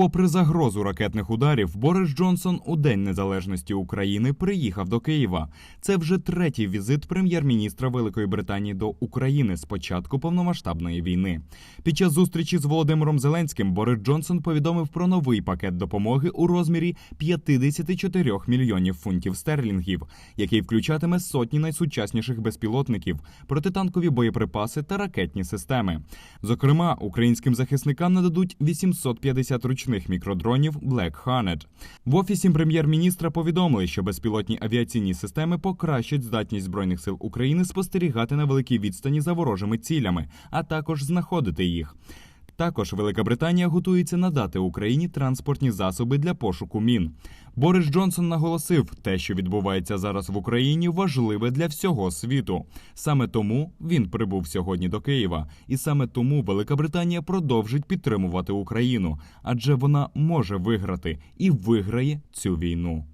Попри загрозу ракетних ударів, Борис Джонсон у День Незалежності України приїхав до Києва. Це вже третій візит прем'єр-міністра Великої Британії до України з початку повномасштабної війни. Під час зустрічі з Володимиром Зеленським Борис Джонсон повідомив про новий пакет допомоги у розмірі 54 мільйонів фунтів стерлінгів, який включатиме сотні найсучасніших безпілотників, протитанкові боєприпаси та ракетні системи. Зокрема, українським захисникам нададуть 850 ручних мікродронів Black Hornet. В офісі прем'єр-міністра повідомили, що безпілотні авіаційні системи покращать здатність збройних сил України спостерігати на великій відстані за ворожими цілями, а також знаходити їх. Також Велика Британія готується надати Україні транспортні засоби для пошуку мін. Борис Джонсон наголосив, те, що відбувається зараз в Україні, важливе для всього світу. Саме тому він прибув сьогодні до Києва, і саме тому Велика Британія продовжить підтримувати Україну, адже вона може виграти і виграє цю війну.